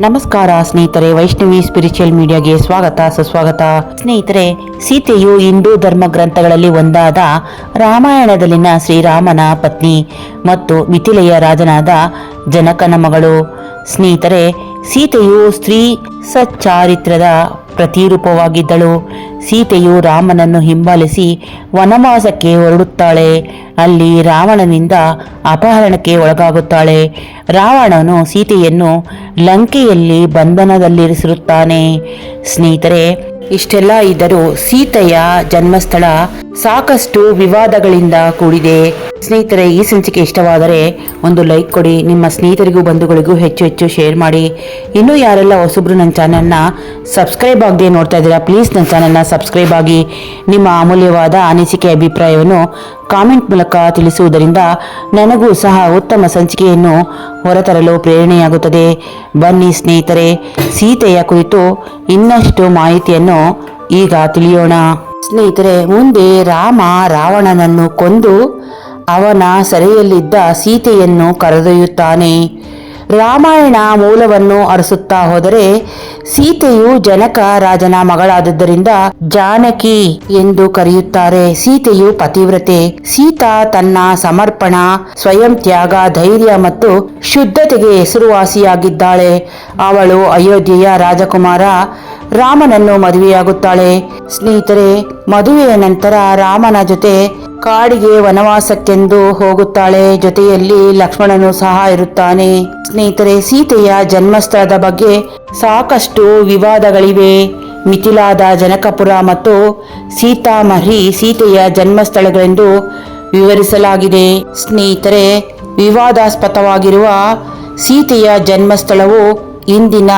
ನಮಸ್ಕಾರ ಸ್ನೇಹಿತರೆ, ವೈಷ್ಣವಿ ಸ್ಪಿರಿಚುವಲ್ ಮೀಡಿಯಾಗೆ ಸ್ವಾಗತ, ಸುಸ್ವಾಗತ. ಸ್ನೇಹಿತರೆ, ಸೀತೆಯು ಹಿಂದೂ ಧರ್ಮ ಗ್ರಂಥಗಳಲ್ಲಿ ಒಂದಾದ ರಾಮಾಯಣದಲ್ಲಿನ ಶ್ರೀರಾಮನ ಪತ್ನಿ ಮತ್ತು ಮಿಥಿಲೆಯ ರಾಜನಾದ ಜನಕನ ಮಗಳು. ಸ್ನೇಹಿತರೆ ಸೀತೆಯು ಸ್ತ್ರೀ ಸಚ್ಚಾರಿತ್ರದ ಪ್ರತಿರೂಪವಾಗಿದ್ದಳು. ಸೀತೆಯು ರಾಮನನ್ನು ಹಿಂಬಾಲಿಸಿ ವನವಾಸಕ್ಕೆ ಹೊರಡುತ್ತಾಳೆ. ಅಲ್ಲಿ ರಾವಣನಿಂದ ಅಪಹರಣಕ್ಕೆ ಒಳಗಾಗುತ್ತಾಳೆ. ರಾವಣನು ಸೀತೆಯನ್ನು ಲಂಕೆಯಲ್ಲಿ ಬಂಧನದಲ್ಲಿರಿಸಿರುತ್ತಾನೆ. ಸ್ನೇಹಿತರೆ, ಇಷ್ಟೆಲ್ಲ ಇದ್ದರೂ ಸೀತೆಯ ಜನ್ಮಸ್ಥಳ ಸಾಕಷ್ಟು ವಿವಾದಗಳಿಂದ ಕೂಡಿದೆ. ಸ್ನೇಹಿತರೆ, ಈ ಸಂಚಿಕೆ ಇಷ್ಟವಾದರೆ ಒಂದು ಲೈಕ್ ಕೊಡಿ, ನಿಮ್ಮ ಸ್ನೇಹಿತರಿಗೂ ಬಂಧುಗಳಿಗೂ ಹೆಚ್ಚು ಹೆಚ್ಚು ಶೇರ್ ಮಾಡಿ. ಇನ್ನೂ ಯಾರೆಲ್ಲ ಹೊಸಬ್ರು ನನ್ನ ಚಾನಲ್ನ ಸಬ್ಸ್ಕ್ರೈಬ್ ಆಗದೆ ನೋಡ್ತಾ ಇದ್ದೀರಾ ಪ್ಲೀಸ್ ನನ್ನ ಚಾನಲ್ನ ಸಬ್ಸ್ಕ್ರೈಬ್ ಆಗಿ. ನಿಮ್ಮ ಅಮೂಲ್ಯವಾದ ಅನಿಸಿಕೆ ಅಭಿಪ್ರಾಯವನ್ನು ಕಾಮೆಂಟ್ ಮೂಲಕ ತಿಳಿಸುವುದರಿಂದ ನನಗೂ ಸಹ ಉತ್ತಮ ಸಂಚಿಕೆಯನ್ನು ಹೊರತರಲು ಪ್ರೇರಣೆಯಾಗುತ್ತದೆ. ಬನ್ನಿ ಸ್ನೇಹಿತರೆ, ಸೀತೆಯ ಕುರಿತು ಇನ್ನಷ್ಟು ಮಾಹಿತಿಯನ್ನು ಈಗ ತಿಳಿಯೋಣ. ಸ್ನೇಹಿತರೆ, ಮುಂದೆ ರಾಮ ರಾವಣನನ್ನು ಕೊಂದು ಅವನ ಸೆರೆಯಲ್ಲಿದ್ದ ಸೀತೆಯನ್ನು ಕರೆದೊಯ್ಯುತ್ತಾನೆ. ರಾಮಾಯಣ ಮೂಲವನ್ನು ಅರಸುತ್ತಾ ಹೋದರೆ ಸೀತೆಯು ಜನಕ ರಾಜನ ಮಗಳಾದದ್ದರಿಂದ ಜಾನಕಿ ಎಂದು ಕರೆಯುತ್ತಾರೆ. ಸೀತೆಯು ಪತಿವ್ರತೆ, ಸೀತಾ ತನ್ನ ಸಮರ್ಪಣ, ಸ್ವಯಂ ತ್ಯಾಗ, ಧೈರ್ಯ ಮತ್ತು ಶುದ್ಧತೆಗೆ ಹೆಸರುವಾಸಿಯಾಗಿದ್ದಾಳೆ. ಅವಳು ಅಯೋಧ್ಯೆಯ ರಾಜಕುಮಾರ, ರಾಮನನ್ನು ಮದುವೆಯಾಗುತ್ತಾಳೆ. ಸ್ನೇಹಿತರೆ, ಮದುವೆಯ ನಂತರ ರಾಮನ ಜೊತೆ ಕಾಡಿಗೆ ವನವಾಸಕ್ಕೆಂದು ಹೋಗುತ್ತಾಳೆ. ಜೊತೆಯಲ್ಲಿ ಲಕ್ಷ್ಮಣನು ಸಹ ಇರುತ್ತಾನೆ. ಸ್ನೇಹಿತರೆ, ಸೀತೆಯ ಜನ್ಮಸ್ಥಳದ ಬಗ್ಗೆ ಸಾಕಷ್ಟು ವಿವಾದಗಳಿವೆ. ಮಿಥಿಲಾದ ಜನಕಪುರ ಮತ್ತು ಸೀತಾಮಹಿ ಸೀತೆಯ ಜನ್ಮಸ್ಥಳಗಳೆಂದು ವಿವರಿಸಲಾಗಿದೆ. ಸ್ನೇಹಿತರೆ, ವಿವಾದಾಸ್ಪದವಾಗಿರುವ ಸೀತೆಯ ಜನ್ಮಸ್ಥಳವು ಇಂದಿನ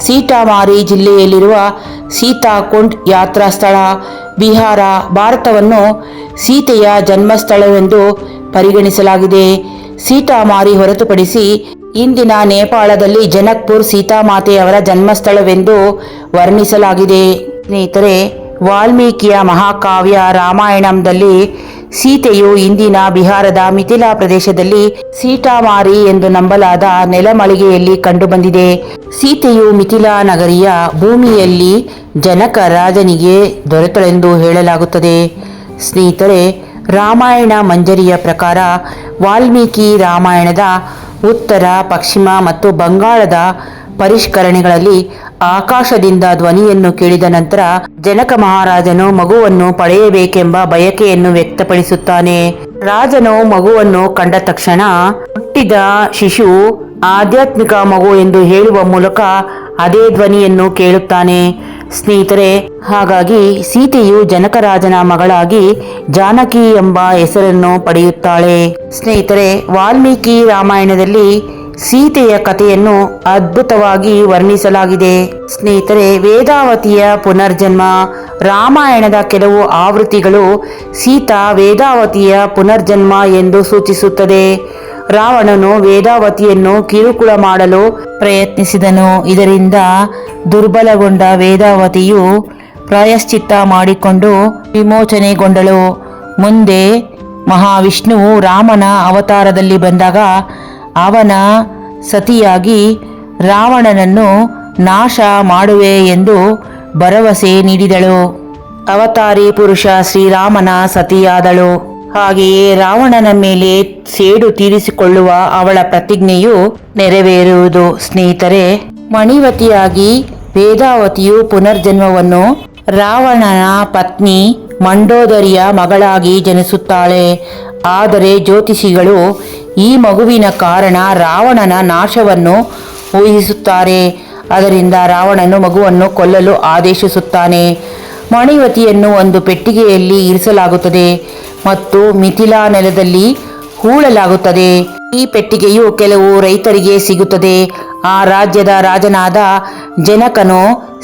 ಸೀತಾಮಾರಿ ಜಿಲ್ಲೆಯಲ್ಲಿರುವ ಸೀತಾಕುಂಡ್ ಯಾತ್ರಾ ಸ್ಥಳ ಬಿಹಾರ ಭಾರತವನ್ನು ಸೀತೆಯ ಜನ್ಮಸ್ಥಳವೆಂದು ಪರಿಗಣಿಸಲಾಗಿದೆ. ಸೀತಾಮಾರಿ ಹೊರತುಪಡಿಸಿ ಇಂದಿನ ನೇಪಾಳದಲ್ಲಿ ಜನಕ್ಪುರ್ ಸೀತಾಮಾತೆಯವರ ಜನ್ಮಸ್ಥಳವೆಂದು ವರ್ಣಿಸಲಾಗಿದೆ. ಸ್ನೇಹಿತರೆ, ವಾಲ್ಮೀಕಿಯ ಮಹಾಕಾವ್ಯ ರಾಮಾಯಣಂದಲ್ಲಿ ಸೀತೆಯು ಇಂದಿನ ಬಿಹಾರದ ಮಿಥಿಲಾ ಪ್ರದೇಶದಲ್ಲಿ ಸೀತಾಮಾರಿ ಎಂದು ನಂಬಲಾದ ನೆಲಮಳಿಗೆಯಲ್ಲಿ ಕಂಡುಬಂದಿದೆ. ಸೀತೆಯು ಮಿಥಿಲಾ ನಗರಿಯ ಭೂಮಿಯಲ್ಲಿ ಜನಕ ರಾಜನಿಗೆ ದೊರೆತಳೆಂದು ಹೇಳಲಾಗುತ್ತದೆ. ಸ್ನೇಹಿತರೆ, ರಾಮಾಯಣ ಮಂಜರಿಯ ಪ್ರಕಾರ ವಾಲ್ಮೀಕಿ ರಾಮಾಯಣದ ಉತ್ತರ, ಪಶ್ಚಿಮ ಮತ್ತು ಬಂಗಾಳದ ಪರಿಷ್ಕರಣೆಗಳಲ್ಲಿ ಆಕಾಶದಿಂದ ಧ್ವನಿಯನ್ನು ಕೇಳಿದ ನಂತರ ಜನಕ ಮಹಾರಾಜನು ಮಗುವನ್ನು ಪಡೆಯಬೇಕೆಂಬ ಬಯಕೆಯನ್ನು ವ್ಯಕ್ತಪಡಿಸುತ್ತಾನೆ. ರಾಜನು ಮಗುವನ್ನು ಕಂಡ ತಕ್ಷಣ ಹುಟ್ಟಿದ ಶಿಶು ಆಧ್ಯಾತ್ಮಿಕ ಮಗು ಎಂದು ಹೇಳುವ ಮೂಲಕ ಅದೇ ಧ್ವನಿಯನ್ನು ಕೇಳುತ್ತಾನೆ. ಸ್ನೇಹಿತರೆ, ಹಾಗಾಗಿ ಸೀತೆಯು ಜನಕರಾಜನ ಮಗಳಾಗಿ ಜಾನಕಿ ಎಂಬ ಹೆಸರನ್ನು ಪಡೆಯುತ್ತಾಳೆ. ಸ್ನೇಹಿತರೆ, ವಾಲ್ಮೀಕಿ ರಾಮಾಯಣದಲ್ಲಿ ಸೀತೆಯ ಕಥೆಯನ್ನು ಅದ್ಭುತವಾಗಿ ವರ್ಣಿಸಲಾಗಿದೆ. ಸ್ನೇಹಿತರೆ, ವೇದಾವತಿಯ ಪುನರ್ಜನ್ಮ, ರಾಮಾಯಣದ ಕೆಲವು ಆವೃತ್ತಿಗಳು ಸೀತಾ ವೇದಾವತಿಯ ಪುನರ್ಜನ್ಮ ಎಂದು ಸೂಚಿಸುತ್ತದೆ. ರಾವಣನು ವೇದಾವತಿಯನ್ನು ಕಿರುಕುಳ ಮಾಡಲು ಪ್ರಯತ್ನಿಸಿದನು. ಇದರಿಂದ ದುರ್ಬಲಗೊಂಡ ವೇದಾವತಿಯು ಪ್ರಾಯಶ್ಚಿತ್ತ ಮಾಡಿಕೊಂಡು ವಿಮೋಚನೆಗೊಂಡಳು. ಮುಂದೆ ಮಹಾವಿಷ್ಣುವು ರಾಮನ ಅವತಾರದಲ್ಲಿ ಬಂದಾಗ ಅವನ ಸತಿಯಾಗಿ ರಾವಣನನ್ನು ನಾಶ ಮಾಡುವೆ ಎಂದು ಭರವಸೆ ನೀಡಿದಳು. ಅವತಾರಿ ಪುರುಷ ಶ್ರೀರಾಮನ ಸತಿಯಾದಳು. ಹಾಗೆಯೇ ರಾವಣನ ಮೇಲೆ ಸೇಡು ತೀರಿಸಿಕೊಳ್ಳುವ ಅವಳ ಪ್ರತಿಜ್ಞೆಯು ನೆರವೇರುವುದು. ಸ್ನೇಹಿತರೆ, ಮಣಿವತಿಯಾಗಿ ವೇದಾವತಿಯು ಪುನರ್ಜನ್ಮವನ್ನು ರಾವಣನ ಪತ್ನಿ ಮಂಡೋದರಿಯ ಮಗಳಾಗಿ ಜನಿಸುತ್ತಾಳೆ. ಆದರೆ ಜ್ಯೋತಿಷಿಗಳು ಈ ಮಗುವಿನ ಕಾರಣ ರಾವಣನ ನಾಶವನ್ನು ಊಹಿಸುತ್ತಾರೆ. ಅದರಿಂದ ರಾವಣನು ಮಗುವನ್ನು ಕೊಲ್ಲಲು ಆದೇಶಿಸುತ್ತಾನೆ. ಮಣಿವತಿಯನ್ನು ಒಂದು ಪೆಟ್ಟಿಗೆಯಲ್ಲಿ ಇರಿಸಲಾಗುತ್ತದೆ ಮತ್ತು ಮಿಥಿಲಾ ನೆಲದಲ್ಲಿ ಹೂಳಲಾಗುತ್ತದೆ. ಈ ಪೆಟ್ಟಿಗೆಯು ಕೆಲವು ರೈತರಿಗೆ ಸಿಗುತ್ತದೆ. ಆ ರಾಜ್ಯದ ರಾಜನಾದ ಜನಕನು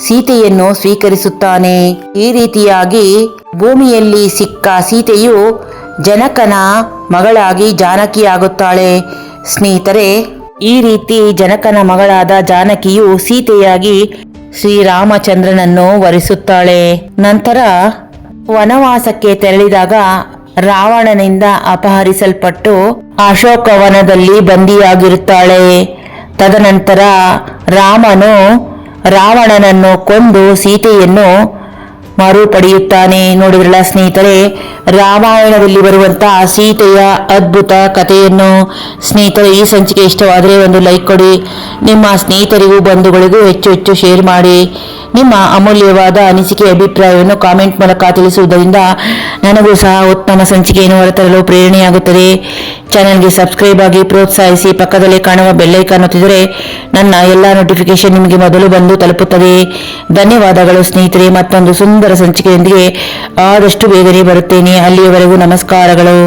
ಸೀತೆಯನ್ನು ಸ್ವೀಕರಿಸುತ್ತಾನೆ. ಈ ರೀತಿಯಾಗಿ ಭೂಮಿಯಲ್ಲಿ ಸಿಕ್ಕ ಸೀತೆಯು ಜನಕನ ಮಗಳಾಗಿ ಜಾನಕಿಯಾಗುತ್ತಾಳೆ. ಸ್ನೇಹಿತರೆ, ಈ ರೀತಿ ಜನಕನ ಮಗಳಾದ ಜಾನಕಿಯು ಸೀತೆಯಾಗಿ ಶ್ರೀರಾಮಚಂದ್ರನನ್ನು ವರಿಸುತ್ತಾಳೆ. ನಂತರ ವನವಾಸಕ್ಕೆ ತೆರಳಿದಾಗ ರಾವಣನಿಂದ ಅಪಹರಿಸಲ್ಪಟ್ಟು ಅಶೋಕವನದಲ್ಲಿ ಬಂದಿಯಾಗಿರುತ್ತಾಳೆ ತದನಂತರ ರಾಮನು ರಾವಣನನ್ನು ಕೊಂದು ಸೀತೆಯನ್ನು ಮರುಪಡೆಯುತ್ತಾನೆ ನೋಡಿದ್ರಲ್ಲ ಸ್ನೇಹಿತರೆ, ರಾಮಾಯಣದಲ್ಲಿ ಬರುವಂತಹ ಸೀತೆಯ ಅದ್ಭುತ ಕಥೆಯನ್ನು ಸ್ನೇಹಿತರೆ, ಈ ಸಂಚಿಕೆ ಇಷ್ಟವಾದರೆ ಒಂದು ಲೈಕ್ ಕೊಡಿ. ನಿಮ್ಮ ಸ್ನೇಹಿತರಿಗೂ, ಬಂಧುಗಳಿಗೂ ಹೆಚ್ಚು ಹೆಚ್ಚು ಶೇರ್ ಮಾಡಿ. ನಿಮ್ಮ ಅಮೂಲ್ಯವಾದ ಅನಿಸಿಕೆ ಅಭಿಪ್ರಾಯವನ್ನು ಕಾಮೆಂಟ್ ಮೂಲಕ ತಿಳಿಸುವುದರಿಂದ ನನಗೂ ಸಹ ಉತ್ತಮ ಸಂಚಿಕೆಯನ್ನು ಹೊರತರಲು ಪ್ರೇರಣೆಯಾಗುತ್ತದೆ. ಚಾನಲ್ಗೆ ಸಬ್ಸ್ಕ್ರೈಬ್ ಆಗಿ ಪ್ರೋತ್ಸಾಹಿಸಿ ಪಕ್ಕದಲ್ಲಿ ಕಾಣುವ ಬೆಲ್ಲೈಕಾನ್ ಒತ್ತಿದರೆ ನನ್ನ ಎಲ್ಲ ನೋಟಿಫಿಕೇಶನ್ ನಿಮಗೆ ಮೊದಲು ಬಂದು ತಲುಪುತ್ತದೆ. ಧನ್ಯವಾದಗಳು ಸ್ನೇಹಿತರೆ, ಮತ್ತೊಂದು ಸುಂದರ ಸಂಚಿಕೆಯೊಂದಿಗೆ ಆದಷ್ಟು ಬೇಗನೆ ಬರುತ್ತೇನೆ. ಅಲ್ಲಿಯವರೆಗೂ ನಮಸ್ಕಾರಗಳು.